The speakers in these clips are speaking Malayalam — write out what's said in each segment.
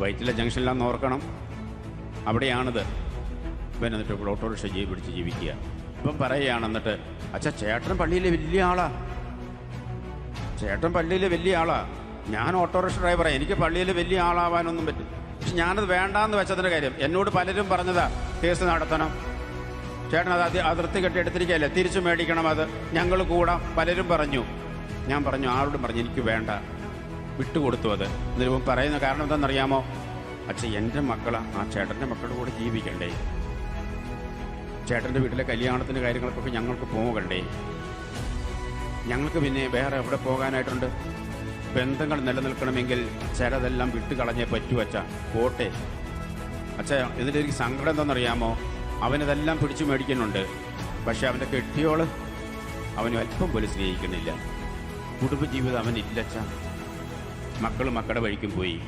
വൈറ്റിലെ ജംഗ്ഷനിലാന്ന് ഓർക്കണം. അവിടെയാണിത്. പിന്നെ എന്നിട്ട് ഇവിടെ ഓട്ടോറിക്ഷ ജീവി പിടിച്ച് ജീവിക്കുക. ഇപ്പം പറയുകയാണ് എന്നിട്ട് അച്ഛാ ചേട്ടൻ പള്ളിയിലെ വലിയ ആളാ. ചേട്ടൻ പള്ളിയിലെ വലിയ ആളാ. ഞാൻ ഓട്ടോറിക്ഷ ഡ്രൈവറാണ് എനിക്ക് പള്ളിയിൽ വലിയ ആളാവാനൊന്നും പറ്റും പക്ഷെ ഞാനത് വേണ്ടാന്ന് വെച്ചതിന്റെ കാര്യം എന്നോട് പലരും പറഞ്ഞതാ കേസ് നടത്തണം. ചേട്ടൻ അത് അതിർത്തി കെട്ടി എടുത്തിരിക്കുകയല്ലേ തിരിച്ചു മേടിക്കണം അത്. ഞങ്ങൾ കൂടാം. പലരും പറഞ്ഞു. ഞാൻ പറഞ്ഞു ആരോടും പറഞ്ഞു എനിക്ക് വേണ്ട. വിട്ടുകൊടുത്തു അത്. എന്നിട്ട് പറയുന്ന കാരണം എന്താണെന്നറിയാമോ? അച്ഛൻ എന്റെ മക്കളാ ആ ചേട്ടന്റെ മക്കളുടെ കൂടെ ജീവിക്കണ്ടേ? ചേട്ടന്റെ വീട്ടിലെ കല്യാണത്തിന്റെ കാര്യങ്ങൾക്കൊക്കെ ഞങ്ങൾക്ക് പോകണ്ടേ? ഞങ്ങൾക്ക് പിന്നെ വേറെ എവിടെ പോകാനായിട്ടുണ്ട്? ബന്ധങ്ങൾ നിലനിൽക്കണമെങ്കിൽ ചിലതെല്ലാം വിട്ടുകളഞ്ഞേ പറ്റൂ അച്ഛ. പോട്ടെ. അച്ഛ ഇതിന്റെ എനിക്ക് സങ്കടം എന്താണെന്നറിയാമോ? അവനതെല്ലാം പിടിച്ചു മേടിക്കുന്നുണ്ട്. പക്ഷെ അവന്റെ കെട്ടിയോൾ അവന് അല്പം പോലും സ്നേഹിക്കുന്നില്ല. കുടുംബജീവിതം അവനില്ല അച്ഛ. മക്കൾ മക്കളുടെ വഴിക്കും പോയി.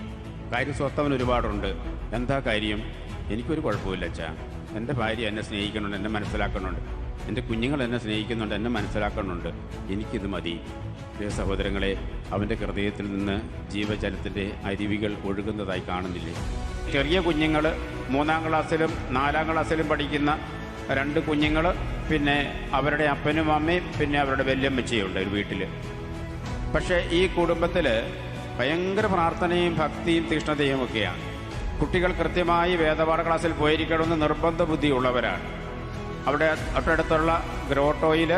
കാര്യം സ്വത്തവൻ ഒരുപാടുണ്ട്. എന്താ കാര്യം? എനിക്കൊരു കുഴപ്പമില്ല അച്ഛാ. എന്റെ ഭാര്യ എന്നെ സ്നേഹിക്കുന്നുണ്ട് എന്നെ മനസ്സിലാക്കുന്നുണ്ട്. എന്റെ കുഞ്ഞുങ്ങൾ എന്നെ സ്നേഹിക്കുന്നുണ്ട് എന്നെ മനസ്സിലാക്കുന്നുണ്ട്. എനിക്കിത് മതി. പ്രിയ സഹോദരങ്ങളെ അവന്റെ ഹൃദയത്തിൽ നിന്ന് ജീവജലത്തിന്റെ അരുവികൾ ഒഴുകുന്നതായി കാണുന്നില്ലേ? ചെറിയ കുഞ്ഞുങ്ങൾ മൂന്നാം ക്ലാസ്സിലും നാലാം ക്ലാസ്സിലും പഠിക്കുന്ന രണ്ട് കുഞ്ഞുങ്ങൾ പിന്നെ അവരുടെ അപ്പനും അമ്മയും പിന്നെ അവരുടെ വല്യമ്മച്ചയുണ്ട് ഒരു വീട്ടിൽ പക്ഷേ ഈ കുടുംബത്തിൽ ഭയങ്കര പ്രാർത്ഥനയും ഭക്തിയും തീഷ്ണതയും ഒക്കെയാണ്. കുട്ടികൾ കൃത്യമായി വേദപാഠ ക്ലാസ്സിൽ പോയിരിക്കണമെന്ന് നിർബന്ധ ബുദ്ധിയുള്ളവരാണ്. അവിടെ തൊട്ടടുത്തുള്ള ഗ്രോട്ടോയിൽ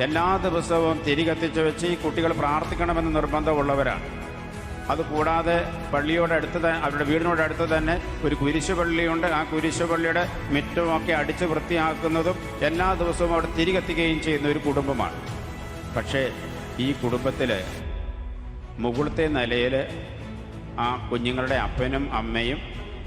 എല്ലാ ദിവസവും തിരി കത്തിച്ചു വെച്ച് ഈ കുട്ടികൾ പ്രാർത്ഥിക്കണമെന്ന് നിർബന്ധമുള്ളവരാണ്. അതുകൂടാതെ പള്ളിയോടടുത്ത് ത- അവരുടെ വീടിനോടടുത്ത് തന്നെ ഒരു കുരിശുപള്ളിയുണ്ട്. ആ കുരിശുപള്ളിയുടെ മുറ്റമൊക്കെ അടിച്ച് വൃത്തിയാക്കുന്നതും എല്ലാ ദിവസവും അവിടെ തിരി കത്തിക്കുകയും ചെയ്യുന്ന ഒരു കുടുംബമാണ്. പക്ഷേ ഈ കുടുംബത്തിൽ മുകളിലത്തെ നിലയിൽ ആ കുഞ്ഞുങ്ങളുടെ അപ്പനും അമ്മയും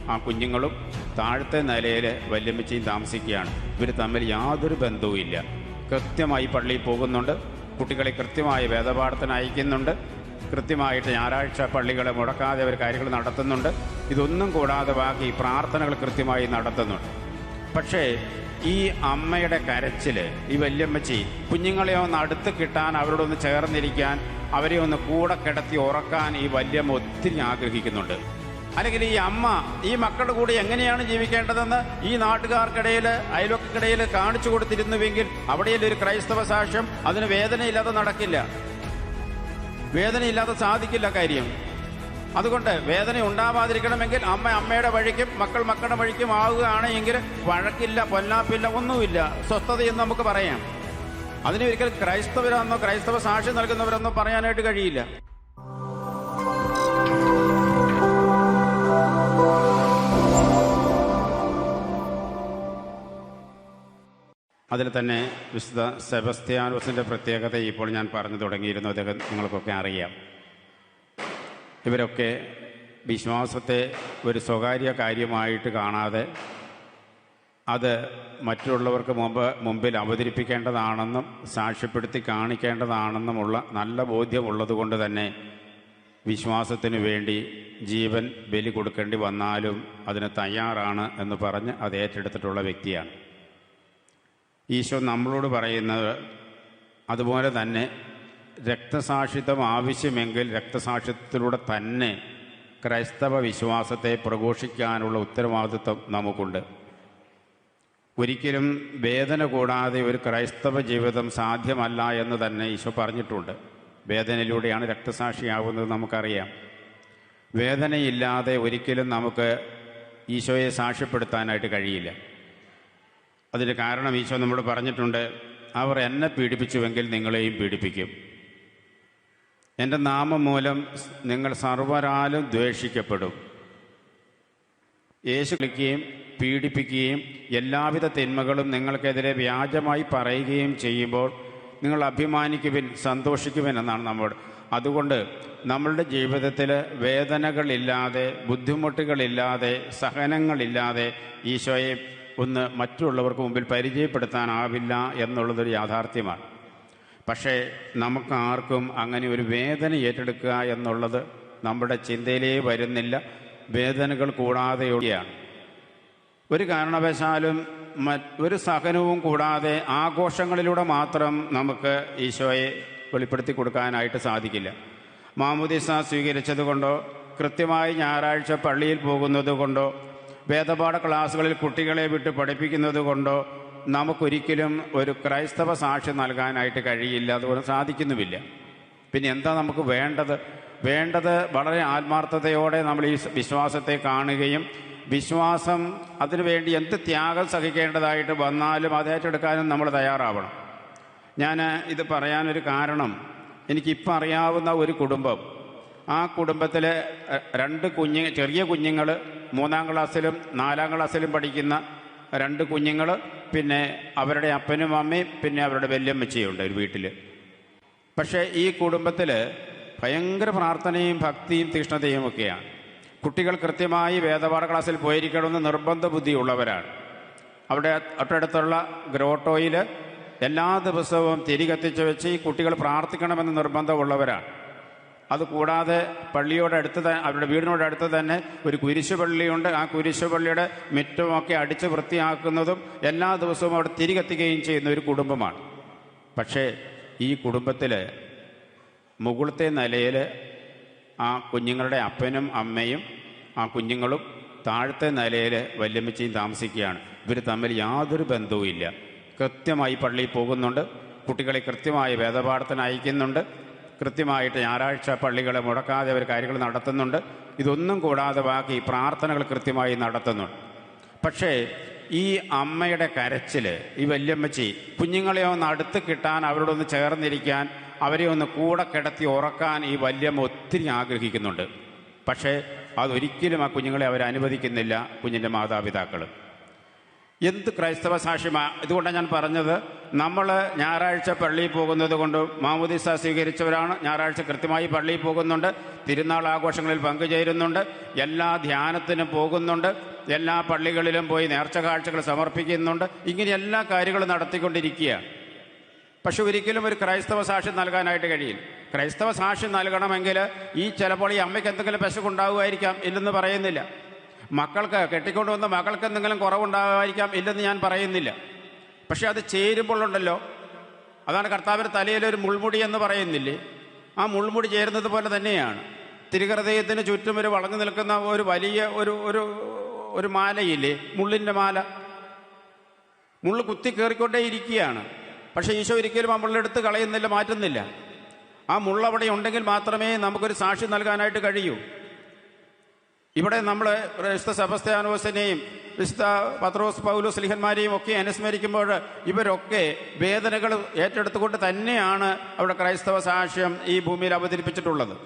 ആ കുഞ്ഞുങ്ങളും താഴത്തെ നിലയിൽ വല്യമ്മച്ചിയും താമസിക്കുകയാണ്. ഇവർ തമ്മിൽ യാതൊരു ബന്ധവുമില്ല കൃത്യമായി പള്ളിയിൽ പോകുന്നുണ്ട്. കുട്ടികളെ കൃത്യമായി വേദപാഠത്തിന് അയക്കുന്നുണ്ട്. കൃത്യമായിട്ട് ഞായറാഴ്ച പള്ളികളെ മുടക്കാതെ അവർ കാര്യങ്ങൾ നടത്തുന്നുണ്ട്. ഇതൊന്നും കൂടാതെ ബാക്കി പ്രാർത്ഥനകൾ കൃത്യമായി നടത്തുന്നുണ്ട്. പക്ഷേ ഈ അമ്മയുടെ കരച്ചിൽ ഈ വല്യമ്മച്ചി കുഞ്ഞുങ്ങളെ ഒന്ന് അടുത്ത് കിട്ടാൻ അവരോടൊന്ന് ചേർന്നിരിക്കാൻ അവരെ ഒന്ന് കൂടെ കിടത്തി ഉറക്കാൻ ഈ വല്യമ്മ ഒത്തിരി ആഗ്രഹിക്കുന്നുണ്ട്. അല്ലെങ്കിൽ ഈ അമ്മ ഈ മക്കളുടെ കൂടെ എങ്ങനെയാണ് ജീവിക്കേണ്ടതെന്ന് ഈ നാട്ടുകാർക്കിടയിൽ അയൽവക്കക്കിടയിൽ കാണിച്ചു കൊടുത്തിരുന്നുവെങ്കിൽ അവിടെയുള്ള ഒരു ക്രൈസ്തവ സാക്ഷ്യം അതിന് വേദനയില്ലാതെ നടക്കില്ല. വേദനയില്ലാതെ സാധിക്കില്ല കാര്യം. അതുകൊണ്ട് വേദന ഉണ്ടാവാതിരിക്കണമെങ്കിൽ അമ്മ അമ്മയുടെ വഴിക്കും മക്കൾ മക്കളുടെ വഴിക്കും ആവുകയാണ് എങ്കിൽ വഴക്കില്ല പൊല്ലാപ്പില്ല ഒന്നുമില്ല. സ്വസ്ഥതയെന്ന് നമുക്ക് പറയാം. അതിന് ഒരിക്കൽ ക്രൈസ്തവരെന്നോ ക്രൈസ്തവ സാക്ഷി നൽകുന്നവരെന്നോ പറയാനായിട്ട് കഴിയില്ല. അതിൽ തന്നെ വിശുദ്ധ സെബസ്ത്യാനോസിന്റെ പ്രത്യേകത ഇപ്പോൾ ഞാൻ പറഞ്ഞു തുടങ്ങിയിരുന്നു. അദ്ദേഹം നിങ്ങൾക്കൊക്കെ അറിയാം. ഇവരൊക്കെ വിശ്വാസത്തെ ഒരു സ്വകാര്യ കാര്യമായിട്ട് കാണാതെ അത് മറ്റുള്ളവർക്ക് മുമ്പ് മുമ്പിൽ അവതരിപ്പിക്കേണ്ടതാണെന്നും സാക്ഷ്യപ്പെടുത്തി കാണിക്കേണ്ടതാണെന്നുമുള്ള നല്ല ബോധ്യമുള്ളത് കൊണ്ട് തന്നെ വിശ്വാസത്തിന് വേണ്ടി ജീവൻ ബലി കൊടുക്കേണ്ടി വന്നാലും അതിന് തയ്യാറാണ് എന്ന് പറഞ്ഞ് അത് ഏറ്റെടുത്തിട്ടുള്ള വ്യക്തിയാണ്. ഈശോ നമ്മളോട് പറയുന്നത് അതുപോലെ തന്നെ രക്തസാക്ഷിത്വം ആവശ്യമെങ്കിൽ രക്തസാക്ഷിത്വത്തിലൂടെ തന്നെ ക്രൈസ്തവ വിശ്വാസത്തെ പ്രഘോഷിക്കാനുള്ള ഉത്തരവാദിത്വം നമുക്കുണ്ട്. ഒരിക്കലും വേദന കൂടാതെ ഒരു ക്രൈസ്തവ ജീവിതം സാധ്യമല്ല എന്ന് തന്നെ ഈശോ പറഞ്ഞിട്ടുണ്ട്. വേദനയിലൂടെയാണ് രക്തസാക്ഷിയാവുന്നത് നമുക്കറിയാം. വേദനയില്ലാതെ ഒരിക്കലും നമുക്ക് ഈശോയെ സാക്ഷ്യപ്പെടുത്താനായിട്ട് കഴിയില്ല. അതിന് കാരണം ഈശോ നമ്മോട് പറഞ്ഞിട്ടുണ്ട് അവർ എന്നെ പീഡിപ്പിച്ചുവെങ്കിൽ നിങ്ങളെയും പീഡിപ്പിക്കും. എന്റെ നാമം മൂലം നിങ്ങൾ സർവരാലും ദ്വേഷിക്കപ്പെടും. യേശു കളിക്കുകയും പീഡിപ്പിക്കുകയും എല്ലാവിധ തിന്മകളും നിങ്ങൾക്കെതിരെ വ്യാജമായി പറയുകയും ചെയ്യുമ്പോൾ നിങ്ങൾ അഭിമാനിക്കുവിൻ സന്തോഷിക്കുവിൻ എന്നാണ് നമ്മോട്. അതുകൊണ്ട് നമ്മളുടെ ജീവിതത്തിൽ വേദനകളില്ലാതെ ബുദ്ധിമുട്ടുകളില്ലാതെ സഹനങ്ങളില്ലാതെ ഈശോയെ ഒന്ന് മറ്റുള്ളവർക്ക് മുമ്പിൽ പരിചയപ്പെടുത്താനാവില്ല എന്നുള്ളതൊരു യാഥാർത്ഥ്യമാണ്. പക്ഷേ നമുക്ക് ആർക്കും അങ്ങനെ ഒരു വേദന ഏറ്റെടുക്കുക എന്നുള്ളത് നമ്മുടെ ചിന്തയിലേ വരുന്നില്ല. വേദനകൾ കൂടാതെയുള്ളയാണ് ഒരു കാരണവശാലും ഒരു സഹനവും കൂടാതെ ആഘോഷങ്ങളിലൂടെ മാത്രം നമുക്ക് ഈശോയെ വെളിപ്പെടുത്തി കൊടുക്കാനായിട്ട് സാധിക്കില്ല. മാമുദിസ സ്വീകരിച്ചതുകൊണ്ടോ കൃത്യമായി ഞായറാഴ്ച പള്ളിയിൽ പോകുന്നത് കൊണ്ടോ വേദപാഠ ക്ലാസ്സുകളിൽ കുട്ടികളെ വിട്ട് പഠിപ്പിക്കുന്നത് കൊണ്ടോ നമുക്കൊരിക്കലും ഒരു ക്രൈസ്തവ സാക്ഷി നൽകാനായിട്ട് കഴിയില്ല അതുകൊണ്ട് സാധിക്കുന്നുമില്ല. പിന്നെ എന്താ നമുക്ക് വേണ്ടത്? വേണ്ടത് വളരെ ആത്മാർത്ഥതയോടെ നമ്മൾ ഈ വിശ്വാസത്തെ കാണുകയും വിശ്വാസം അതിനുവേണ്ടി എന്ത് ത്യാഗം സഹിക്കേണ്ടതായിട്ട് വന്നാലും അത് ഏറ്റെടുക്കാനും നമ്മൾ തയ്യാറാവണം. ഞാൻ ഇത് പറയാനൊരു കാരണം എനിക്കിപ്പോൾ അറിയാവുന്ന ഒരു കുടുംബം. ആ കുടുംബത്തിലെ രണ്ട് കുഞ്ഞ് ചെറിയ കുഞ്ഞുങ്ങൾ മൂന്നാം ക്ലാസ്സിലും നാലാം ക്ലാസ്സിലും പഠിക്കുന്ന രണ്ട് കുഞ്ഞുങ്ങൾ പിന്നെ അവരുടെ അപ്പനും അമ്മയും പിന്നെ അവരുടെ വല്യമ്മച്ചിയുണ്ട് ഒരു വീട്ടിൽ പക്ഷേ ഈ കുടുംബത്തിൽ ഭയങ്കര പ്രാർത്ഥനയും ഭക്തിയും തീഷ്ണതയും ഒക്കെയാണ്. കുട്ടികൾ കൃത്യമായി വേദപാഠ ക്ലാസ്സിൽ പോയിരിക്കണമെന്ന് നിർബന്ധ ബുദ്ധിയുള്ളവരാണ്. അവിടെ തൊട്ടടുത്തുള്ള ഗ്രോട്ടോയിൽ എല്ലാ ദിവസവും തിരി കത്തിച്ച് വെച്ച് ഈ കുട്ടികൾ പ്രാർത്ഥിക്കണമെന്ന് നിർബന്ധമുള്ളവരാണ്. അതുകൂടാതെ പള്ളിയോടടുത്ത് അവരുടെ വീടിനോടടുത്ത് തന്നെ ഒരു കുരിശുപള്ളിയുണ്ട്. ആ കുരിശുപള്ളിയുടെ മുറ്റമൊക്കെ അടിച്ച് വൃത്തിയാക്കുന്നതും എല്ലാ ദിവസവും അവിടെ തിരി കത്തിക്കുകയും ചെയ്യുന്ന ഒരു കുടുംബമാണ്. പക്ഷേ ഈ കുടുംബത്തിൽ മുകളിലത്തെ നിലയിൽ ആ കുഞ്ഞുങ്ങളുടെ അപ്പനും അമ്മയും ആ കുഞ്ഞുങ്ങളും താഴത്തെ നിലയിൽ വല്യമ്മച്ചിയും താമസിക്കുകയാണ്. ഇവർ തമ്മിൽ യാതൊരു ബന്ധവുമില്ല കൃത്യമായി പള്ളിയിൽ പോകുന്നുണ്ട്. കുട്ടികളെ കൃത്യമായി വേദപാഠത്തിന് അയക്കുന്നുണ്ട്. കൃത്യമായിട്ട് ഞായറാഴ്ച പള്ളികളെ മുടക്കാതെ അവർ കാര്യങ്ങൾ നടത്തുന്നുണ്ട്. ഇതൊന്നും കൂടാതെ ബാക്കി പ്രാർത്ഥനകൾ കൃത്യമായി നടത്തുന്നുണ്ട്. പക്ഷേ ഈ അമ്മയുടെ കരച്ചിൽ ഈ വല്യമ്മച്ചി കുഞ്ഞുങ്ങളെ ഒന്ന് അടുത്ത് കിട്ടാൻ അവരോടൊന്ന് ചേർന്നിരിക്കാൻ അവരെ ഒന്ന് കൂടെ കിടത്തി ഉറക്കാൻ ഈ വല്യമ്മ ഒത്തിരി ആഗ്രഹിക്കുന്നുണ്ട്. പക്ഷേ അതൊരിക്കലും ആ കുഞ്ഞുങ്ങളെ അവരനുവദിക്കുന്നില്ല കുഞ്ഞിന്റെ മാതാപിതാക്കൾ എന്ത് ക്രൈസ്തവ സാക്ഷ്യമാ ഇതുകൊണ്ടാണ് ഞാൻ പറഞ്ഞത് നമ്മൾ ഞായറാഴ്ച പള്ളിയിൽ പോകുന്നത് കൊണ്ട് മാമുദീസ സ്വീകരിച്ചവരാണ്. ഞായറാഴ്ച കൃത്യമായി പള്ളിയിൽ പോകുന്നുണ്ട് തിരുനാൾ ആഘോഷങ്ങളിൽ പങ്കുചേരുന്നുണ്ട് എല്ലാ ധ്യാനത്തിനും പോകുന്നുണ്ട് എല്ലാ പള്ളികളിലും പോയി നേർച്ച കാഴ്ചകൾ സമർപ്പിക്കുന്നുണ്ട്. ഇങ്ങനെ എല്ലാ കാര്യങ്ങളും നടത്തിക്കൊണ്ടിരിക്കുകയാണ്. പക്ഷെ ഒരിക്കലും ഒരു ക്രൈസ്തവ സാക്ഷ്യം നൽകാനായിട്ട് കഴിയില്ല. ക്രൈസ്തവ സാക്ഷ്യം നൽകണമെങ്കിൽ ഈ ചിലപ്പോൾ ഈ അമ്മയ്ക്ക് എന്തെങ്കിലും പെശകുണ്ടാകുമായിരിക്കാം ഇല്ലെന്ന് പറയുന്നില്ല. മക്കൾക്ക് കെട്ടിക്കൊണ്ടുവന്ന മക്കൾക്ക് എന്തെങ്കിലും കുറവുണ്ടാകുമായിരിക്കാം ഇല്ലെന്ന് ഞാൻ പറയുന്നില്ല. പക്ഷെ അത് ചേരുമ്പോഴുണ്ടല്ലോ. അതാണ് കർത്താവിന്റെ തലയിൽ ഒരു മുൾമുടി എന്ന് പറയുന്നില്ലേ? ആ മുൾമുടി ചേരുന്നത് പോലെ തന്നെയാണ്. തിരുഹൃദയത്തിന് ചുറ്റും ഒരു വളഞ്ഞു നിൽക്കുന്ന ഒരു വലിയ ഒരു ഒരു ഒരു മാലയില്ലേ? മുള്ളിന്റെ മാല. മുള്ളു കുത്തി കയറിക്കൊണ്ടേ ഇരിക്കുകയാണ് പക്ഷേ ഈശോ ഒരിക്കലും ആ മുള്ളെടുത്ത് കളയുന്നില്ല മാറ്റുന്നില്ല. ആ മുള്ളവിടെ ഉണ്ടെങ്കിൽ മാത്രമേ നമുക്കൊരു സാക്ഷി നൽകാനായിട്ട് കഴിയൂ. ഇവിടെ നമ്മൾ വിശുദ്ധ സെബസ്ത്യാനോസിനെയും വിശുദ്ധ പത്രോസ് പൗലോസ് ലിഹന്മാരെയും ഒക്കെ അനുസ്മരിക്കുമ്പോൾ ഇവരൊക്കെ വേദനകൾ ഏറ്റെടുത്തുകൊണ്ട് തന്നെയാണ് അവിടെ ക്രൈസ്തവ സാക്ഷ്യം ഈ ഭൂമിയിൽ അവതരിപ്പിച്ചിട്ടുള്ളത്.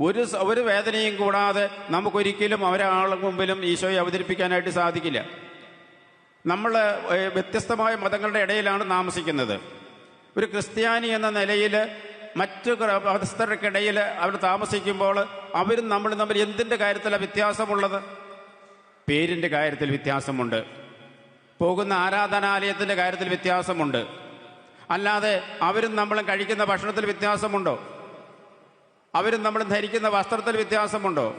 ഒരു ഒരു വേദനയും കൂടാതെ നമുക്കൊരിക്കലും അവരാളുടെ മുമ്പിലും ഈശോയെ അവതരിപ്പിക്കാനായിട്ട് സാധിക്കില്ല. നമ്മൾ വ്യത്യസ്തമായ മതങ്ങളുടെ ഇടയിലാണ് താമസിക്കുന്നത്. ഒരു ക്രിസ്ത്യാനി എന്ന നിലയിൽ മറ്റു മതസ്ഥർക്കിടയിൽ അവർ താമസിക്കുമ്പോൾ അവരും നമ്മളും തമ്മിൽ എന്തിന്റെ കാര്യത്തിലാണ് വ്യത്യാസമുള്ളത്? പേരിന്റെ കാര്യത്തിൽ വ്യത്യാസമുണ്ട്. പോകുന്ന ആരാധനാലയത്തിന്റെ കാര്യത്തിൽ വ്യത്യാസമുണ്ട്. അല്ലാതെ അവരും നമ്മളും കഴിക്കുന്ന ഭക്ഷണത്തിൽ വ്യത്യാസമുണ്ടോ? അവരും നമ്മളും ധരിക്കുന്ന വസ്ത്രത്തിൽ വ്യത്യാസമുണ്ടോ?